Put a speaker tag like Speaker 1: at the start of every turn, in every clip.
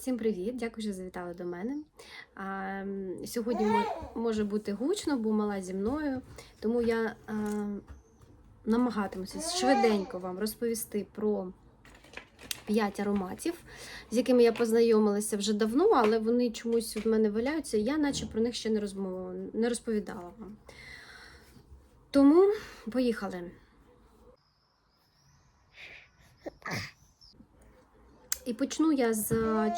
Speaker 1: Всім привіт! Дякую, що завітали до мене. А, сьогодні може бути гучно, бо мала зі мною, тому я а, намагатимуся швиденько вам розповісти про п'ять ароматів, з якими я познайомилася вже давно, але вони чомусь в мене валяються. Я наче про них ще не, розмов... не розповідала вам. Тому поїхали. І почну я з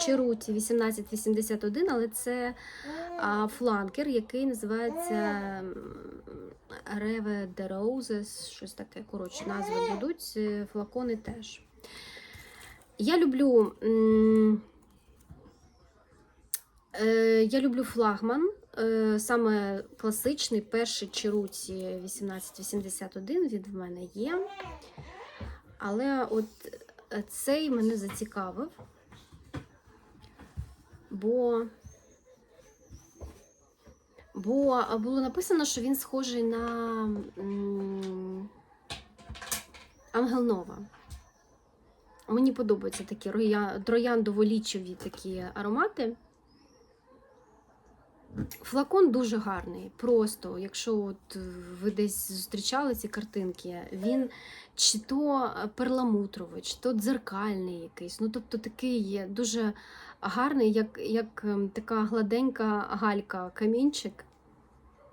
Speaker 1: Черуті 1881, але це фланкер, який називається Reve de Roses, щось таке. Коротше, назви дадуть, е, флакони теж. Я люблю. е, Я люблю флагман, е, саме класичний, перший Черуті 1881, він в мене є. Але от е, цей мене зацікавив, бо, бо було написано, що він схожий на Ангел Нова. Мені подобаються такі роя- трояндово-лічові такі аромати. Флакон дуже гарний. Просто, якщо от ви десь зустрічали ці картинки, він чи то перламутровий, чи то дзеркальний якийсь. Ну, тобто такий є дуже гарний, як, як ем, така гладенька галька, камінчик.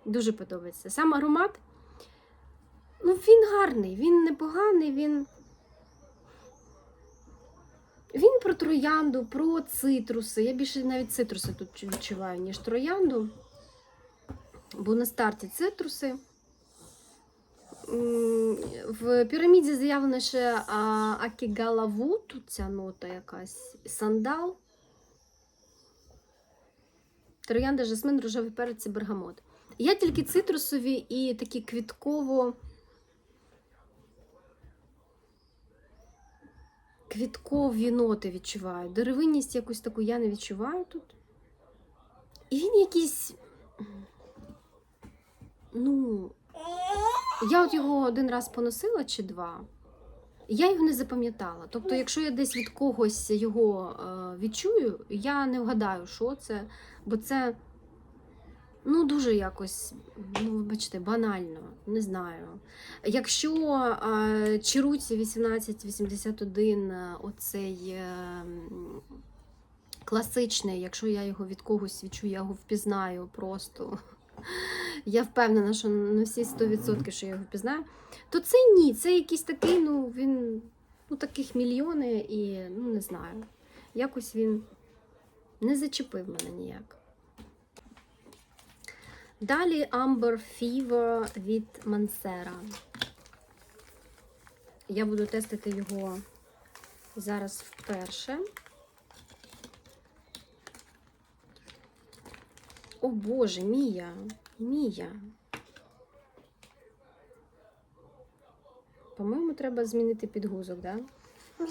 Speaker 1: Дуже подобається. Сам аромат, ну, він гарний, він непоганий, він. Він про троянду, про цитруси. Я більше навіть цитруси тут відчуваю, ніж троянду. Бо на старті цитруси. В піраміді заявлено ще акігалаву, тут ця нота якась, сандал. Троянда, жасмин, рожевий перець і бергамот. Я тільки цитрусові і такі квітково. Квіткові ноти відчуваю. Деревинність якусь таку я не відчуваю тут. І він якийсь. Ну, я от його один раз поносила чи два. Я його не запам'ятала. Тобто, якщо я десь від когось його е, відчую, я не вгадаю, що це, бо це ну, дуже якось, ну, вибачте, банально, не знаю. Якщо е, Чируці 1881, е, оцей е, класичний, якщо я його від когось відчую, я його впізнаю просто. Я впевнена, що на всі 100%, що я його впізнаю. То це ні, це якийсь такий, ну він, ну таких мільйони і ну не знаю. Якось він не зачепив мене ніяк. Далі Amber Fever від Mansera. Я буду тестити його зараз вперше. О Боже, Мія, Мія. По-моєму, треба змінити підгузок, да?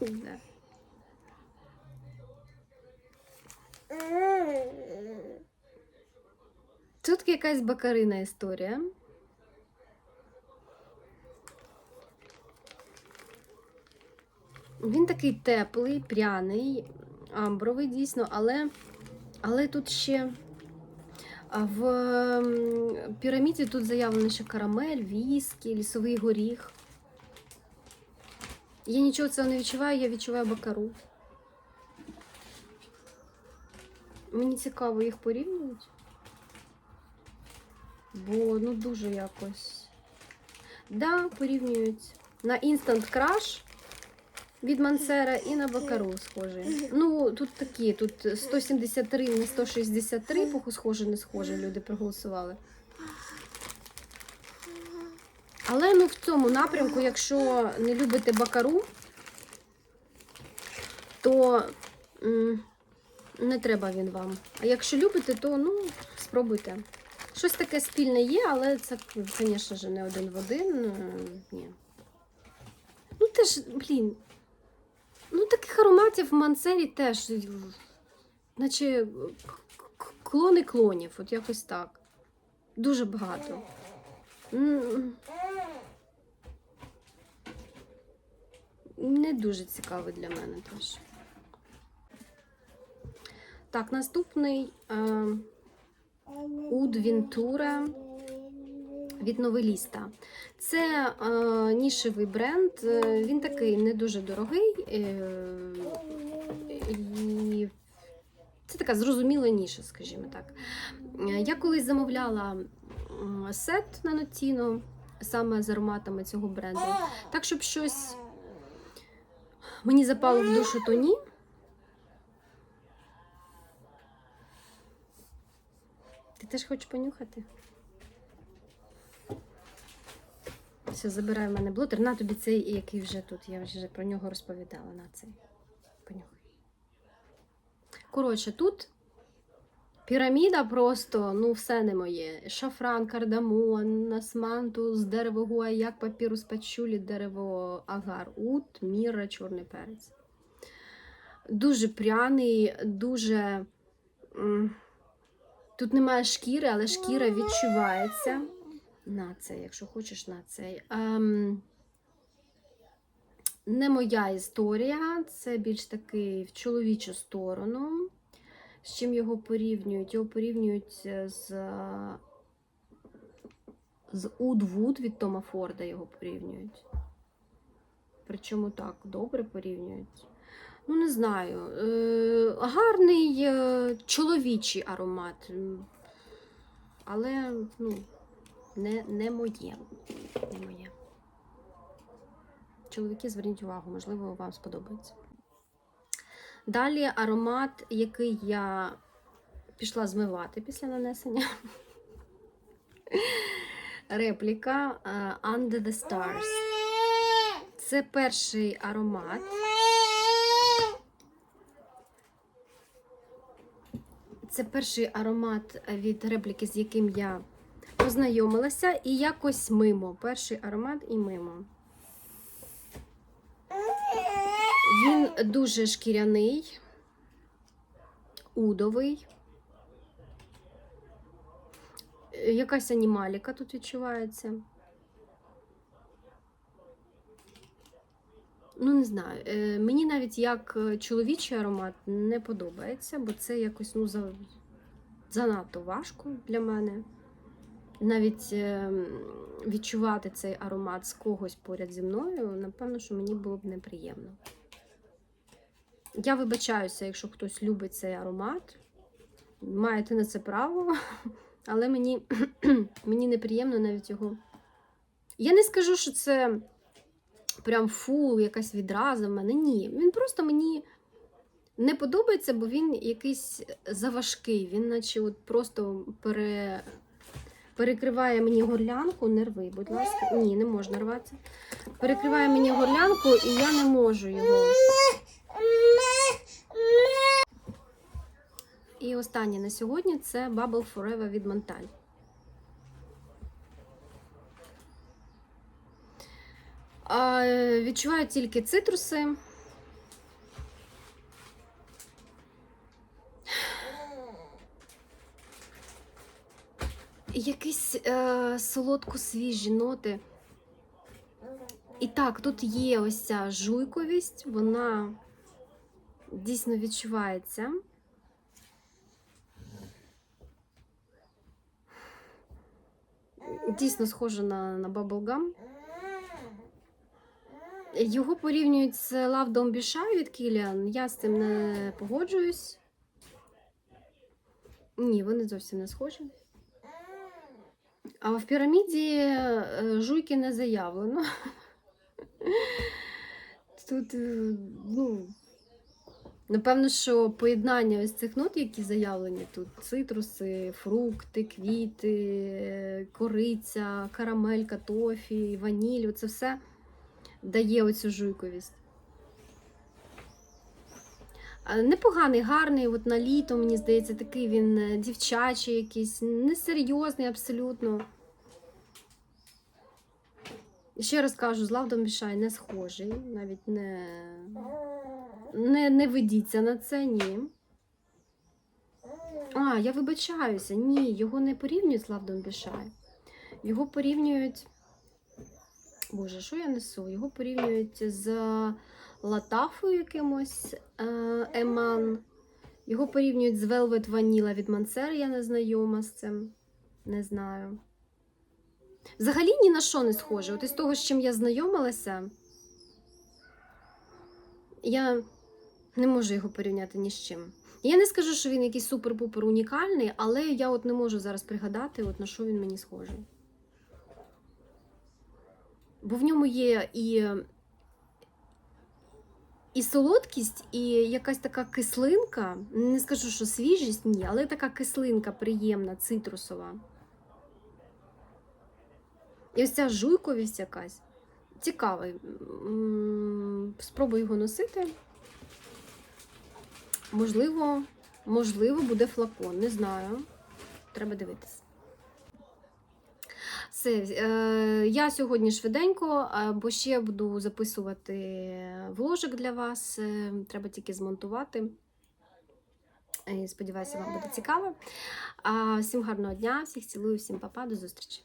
Speaker 1: Да. Тут якась бакарина історія. Він такий теплий, пряний, амбровий дійсно, але, але тут ще в піраміді тут заявлено ще карамель, віскі, лісовий горіх. Я нічого цього не відчуваю, я відчуваю бакару. Мені цікаво, їх порівнюють. Бо ну дуже якось. Да, порівнюють. На Instant Crush від Мансера і на Бакару схожі. Ну, тут такі, тут 173 на 163, поху схоже, не схоже, люди проголосували. Але ну в цьому напрямку, якщо не любите Бакару, то м, не треба він вам. А якщо любите, то ну, спробуйте. Щось таке спільне є, але це, звісно ж, не один в один. е, Ні. Ну, теж, блін. Ну, таких ароматів в Мансері теж. Наче клони клонів, от якось так. Дуже багато. Не дуже цікавий для мене теж. Так, наступний е, Уд Вінтура від Новеліста. Це е, нішевий бренд. е, Він такий не дуже дорогий. Е, і це така зрозуміла ніша, скажімо так. Е, Я колись замовляла сет на Нотіно саме з ароматами цього бренду. Так, щоб щось мені запало в душу, то ні. Ти теж хочеш понюхати? Все, забирай в мене блотер. На тобі цей, який вже тут. Я вже про нього розповідала. На цей. Понюхай. Коротше, тут піраміда просто, ну, все не моє. Шафран, кардамон, насмантус, дерево гуаяк, папірус пачулі, дерево агар, ут, міра, чорний перець. Дуже пряний, дуже. Тут немає шкіри, але шкіра відчувається. На цей, якщо хочеш, на цей. Ем, не моя історія, це більш такий в чоловічу сторону. З чим його порівнюють? Його порівнюють з, з Уд Вуд від Тома Форда його порівнюють. Причому так, добре порівнюють. Ну, не знаю. Е, гарний е, чоловічий аромат. Але ну, не, не моє. Не моє. Чоловіки, зверніть увагу, можливо, вам сподобається. Далі аромат, який я пішла змивати після нанесення. Репліка е, Under the Stars. Це перший аромат. Це перший аромат від репліки, з яким я познайомилася, і якось мимо. Перший аромат і мимо. Він дуже шкіряний, удовий. Е, Якась анімаліка тут відчувається. Ну, не знаю. Е, Мені навіть як е, чоловічий аромат не подобається, бо це якось ну, за... занадто важко для мене. Навіть е, відчувати цей аромат з когось поряд зі мною, напевно, що мені було б неприємно. Я вибачаюся, якщо хтось любить цей аромат. Маєте на це право, але мені, мені неприємно навіть його. Я не скажу, що це прям фу, якась відраза в мене. Ні. Він просто мені не подобається, бо він якийсь заважкий. Він, наче, от просто пере... перекриває мені горлянку, не рви, будь ласка. Ні, не можна рвати. Перекриває мені горлянку, і я не можу його. І останнє на сьогодні це Bubble Forever від Монталь. А, Відчуваю тільки цитруси. Якісь е, солодко-свіжі ноти. І так, тут є ось ця жуйковість, вона дійсно відчувається. Дійсно схоже на, на Bubblegum. Його порівнюють з Be Shy від Kilian. Я з цим не погоджуюсь. Ні, вони зовсім не схожі. А в піраміді е, жуйки не заявлено. Тут, е, ну, напевно, що поєднання ось цих нот, які заявлені тут: цитруси, фрукти, квіти, е, кориця, карамелька, тофі, ваніль це все дає оцю жуйковість. Непоганий, гарний, от на літо, мені здається, такий він е, дівчачий якийсь, несерйозний абсолютно. Ще раз кажу, з Лавдом Бішай не схожий, навіть не, не, не ведіться на це, ні. А, я вибачаюся, ні, його не порівнюють з Лавдом Бішай. Його порівнюють. Боже, що я несу? Його порівнюють з латафою якимось е, Еман. Його порівнюють з Velvet Vanilla від Мансер, я не знайома з цим. Не знаю. Взагалі ні на що не схоже. От із того, з чим я знайомилася, я не можу його порівняти ні з чим. Я не скажу, що він якийсь супер-пупер унікальний, але я от не можу зараз пригадати, от на що він мені схожий. Бо в ньому є і, і солодкість, і якась така кислинка. Не скажу, що свіжість, ні, але така кислинка приємна, цитрусова. І ось ця жуйковість якась. Цікавий. Спробую його носити. Можливо, можливо, буде флакон, не знаю. Треба дивитися. Все, е, я сьогодні швиденько, е, бо ще буду записувати вложик для вас. е, Треба тільки змонтувати. Сподіваюся, вам буде цікаво. Всім гарного дня, всіх цілую, всім па-па, до зустрічі.